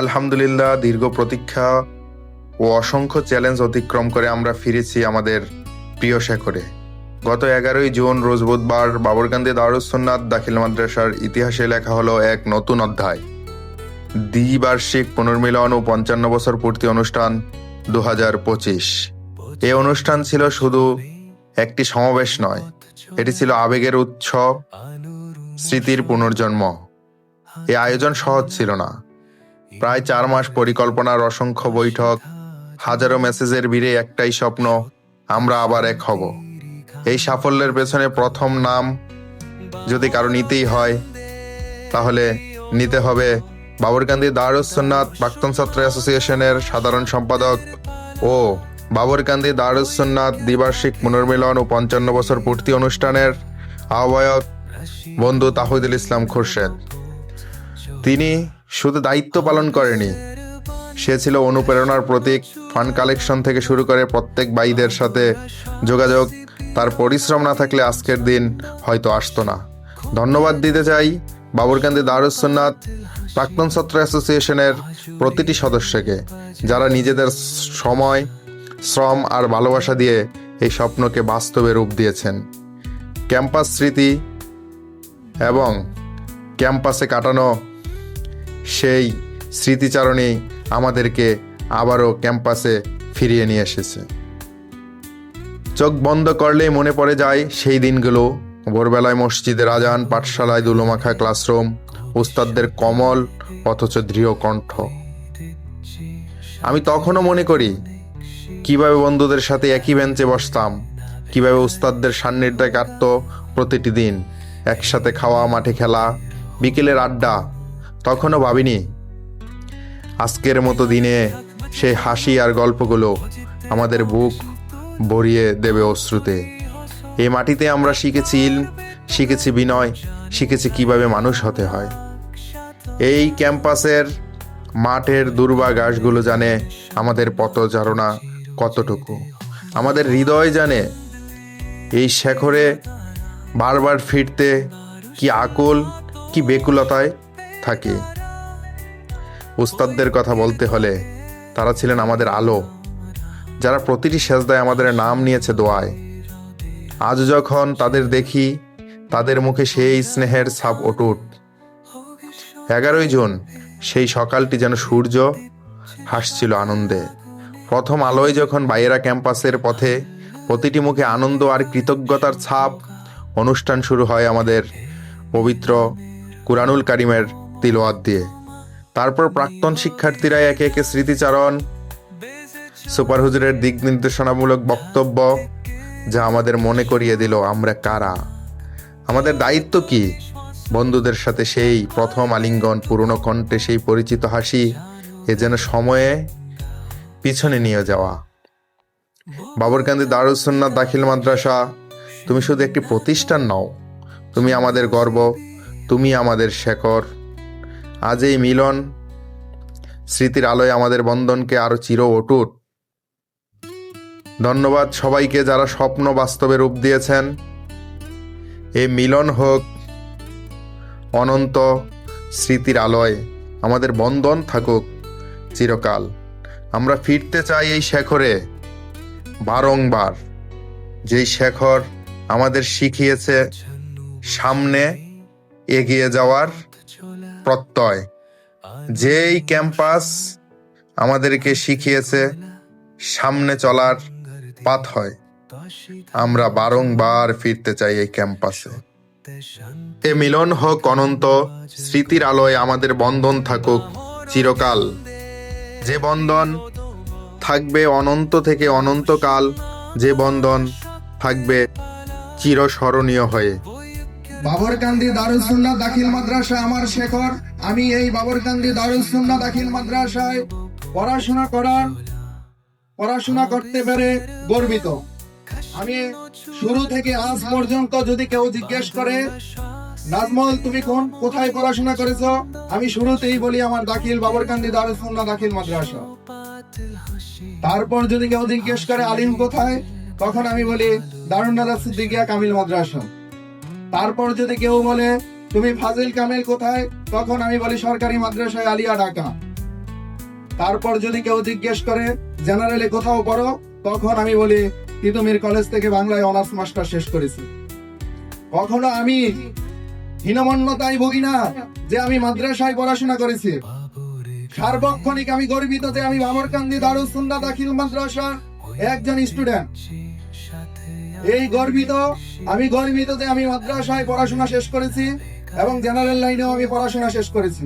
আলহামদুলিল্লাহ, দীর্ঘ প্রতীক্ষা ও অসংখ্য চ্যালেঞ্জ অতিক্রম করে আমরা ফিরেছি আমাদের প্রিয় শেখরে। গত এগারোই জুন রোজ বুধবার বাবরকান্দি দারুসন্নাথ দাখিল মাদ্রাসার ইতিহাসে লেখা হলো এক নতুন অধ্যায়। দ্বিবার্ষিক পুনর্মিলন ও পঞ্চান্ন বছর পূর্তি অনুষ্ঠান দু হাজার পঁচিশ। এই অনুষ্ঠান ছিল শুধু একটি সমাবেশ নয়, এটি ছিল আবেগের উৎসব স্মৃতির পুনর্জন্ম। এই আয়োজন সহজ ছিল না। প্রায় চার মাস পরিকল্পনার অসংখ্য বৈঠক, হাজারো মেসেজের ভিড়ে একটাই স্বপ্ন, আমরা আবার এক হব। এই সাফল্যের পেছনে প্রথম নাম যদি কারও নিতেই হয়, তাহলে নিতে হবে বাবরকান্দি দারুসন্নাথ প্রাক্তন ছাত্র অ্যাসোসিয়েশনের সাধারণ সম্পাদক ও বাবরকান্দি দারুসন্নাথ দ্বিবার্ষিক পুনর্মিলন ও পঞ্চান্ন বছর পূর্তি অনুষ্ঠানের আহ্বায়ক বন্ধু তাহিদুল ইসলাম খোরশেদ। তিনি শুধু দায়িত্ব পালন করেনি। সে ছিল অনুপ্রেরণার প্রতীক। ফান্ড কালেকশন থেকে শুরু করে প্রত্যেক বাইদের সাথে যোগাযোগ। তার পরিশ্রম না থাকলে আজকের দিন হয়তো আসতো না। ধন্যবাদ দিতে চাই বাবরকান্দি দারুসন্নাথ প্রাক্তন ছাত্র অ্যাসোসিয়েশনের প্রতিটি সদস্যকে, যারা নিজেদের সময়, শ্রম আর ভালোবাসা দিয়ে এই স্বপ্নকে বাস্তবে রূপ দিয়েছেন। ক্যাম্পাস স্মৃতি এবং ক্যাম্পাসে কাটানো সেই স্মৃতিচারণই আমাদেরকে আবারও ক্যাম্পাসে ফিরিয়ে নিয়ে এসেছে। চোখ বন্ধ করলেই মনে পড়ে যায় সেই দিনগুলো। ভোরবেলায় মসজিদের আজান পাঠশালায় দুলোমাখা ক্লাসরুম, উস্তাদদের কমল, অথচ দৃঢ় কণ্ঠ। আমি তখনও মনে করি, কীভাবে বন্ধুদের সাথে একই বেঞ্চে বসতাম, কীভাবে উস্তাদদের সান্নিধ্যে কাটত প্রতিটি দিন। একসাথে খাওয়া, মাঠে খেলা, বিকেলের আড্ডা তখনও ভাবিনি। আজকের মতো দিনে সেই হাসি আর গল্পগুলো আমাদের বুক ভরিয়ে দেবে অশ্রুতে। এই মাটিতে আমরা শিখেছি ইলম, শিখেছি বিনয়, শিখেছি কীভাবে মানুষ হতে হয়। এই ক্যাম্পাসের মাঠের দুর্বা ঘাসগুলো জানে আমাদের পথচারণা কতটুকু। আমাদের হৃদয় জানে এই শেখরে বারবার ফিরতে কি আকুল, কি বেকুলতায় থাকে। উস্তাদদের কথা বলতে হলে তারা ছিলেন আমাদের আলো। যারা প্রতিটি সেজদায় আমাদের নাম নিয়েছে দোয়ায়। আজ যখন তাদের দেখি, তাদের মুখে সেই স্নেহের ছাপ অটুট। এগারোই জুন, সেই সকালটি যেন সূর্য হাসছিল আনন্দে। প্রথম আলোয় যখন বাইরা ক্যাম্পাসের পথে প্রতিটি মুখে আনন্দ আর কৃতজ্ঞতার ছাপ, অনুষ্ঠান শুরু হয় আমাদের পবিত্র কুরআনুল কারিমের তিলোয়াত দিয়ে। তারপর প্রাক্তন শিক্ষার্থীরা একে একে স্মৃতিচারণ, সুপার হুজুরের দিক নির্দেশনামূলক বক্তব্য, যা আমাদের মনে করিয়ে দিল, আমরা কারা? আমাদের দায়িত্ব কি? বন্ধুদের সাথে সেই প্রথম আলিঙ্গন, পুরনো কণ্ঠে সেই পরিচিত হাসি, এ যেন সময়ে পিছনে নিয়ে যাওয়া। বাবরকান্দি দারুসন্নাথ দাখিল মাদ্রাসা, তুমি শুধু একটি প্রতিষ্ঠান নও, তুমি আমাদের গর্ব, তুমি আমাদের শেকর আজ এই মিলন, স্মৃতির আলোয় আমাদের বন্ধনকে আরও চির অটুট। ধন্যবাদ সবাইকে যারা স্বপ্ন বাস্তবে রূপ দিয়েছেন। এই মিলন হোক অনন্ত স্মৃতির আলোয়, আমাদের বন্ধন থাকুক চিরকাল। আমরা ফিরতে চাই এই শেখরে বারংবার। যেই শেখর আমাদের শিখিয়েছে সামনে এগিয়ে যাওয়ার প্রত্যয়। যেই ক্যাম্পাস আমাদেরকে শিখিয়েছে, সামনে চলার পাথ হয়। আমরা বারংবার ফিরতে চাই এই ক্যাম্পাসে। এ মিলন হোক অনন্ত, স্মৃতির আলোয় আমাদের বন্ধন থাকুক চিরকাল। যে বন্ধন থাকবে অনন্ত থেকে অনন্তকাল, যে বন্ধন থাকবে চিরস্মরণীয় হয়ে। বাবরকান্দি দারুসুন্না দাখিল মাদ্রাসা আমার শেখর আমি এই বাবরকান্দি দারুসুন্না দাখিল মাদ্রাসায় পড়াশোনা করার পড়াশোনা করতে পেরে গর্বিত। আমি শুরু থেকে আজ পর্যন্ত যদি কেউ জিজ্ঞেস করে, নাজমল, তুমি কোন, কোথায় পড়াশোনা করেছ? আমি শুরুতেই বলি, আমার দাখিল বাবরকান্দি দারুসুন্না দাখিল মাদ্রাসা। তারপর যদি কেউ জিজ্ঞেস করে, আলিম কোথায়? তখন আমি বলি দারুন্নাদা সিদ্দিকিয়া কামিল মাদ্রাসা। তারপর যদি কেউ বলে তুমি ফাজিল কামিল কোথায়? তখন আমি বলি, সরকারি মাদ্রাসায় আলিয়া ঢাকা তারপর যদি কেউ জিজ্ঞেস করে, জেনারেলে কোথাও পড়ো? তখন আমি বলি, তিতুমির কলেজ থেকে বাংলায় অনার্স মাস্টার শেষ করেছি। কখনো আমি হীনমন্যতায় ভুগি না যে আমি মাদ্রাসায় পড়াশোনা করেছি। সার্বক্ষণিক আমি গর্বিত যে আমি বামরকান্দি দারুস সুন্নাহ দাখিল মাদ্রাসা একজন স্টুডেন্ট। এই গর্বিত, আমি গর্বিত যে আমি মাদ্রাসায় পড়াশোনা শেষ করেছি। এবং জেনারেল লাইনেও আমি পড়াশোনা শেষ করেছি।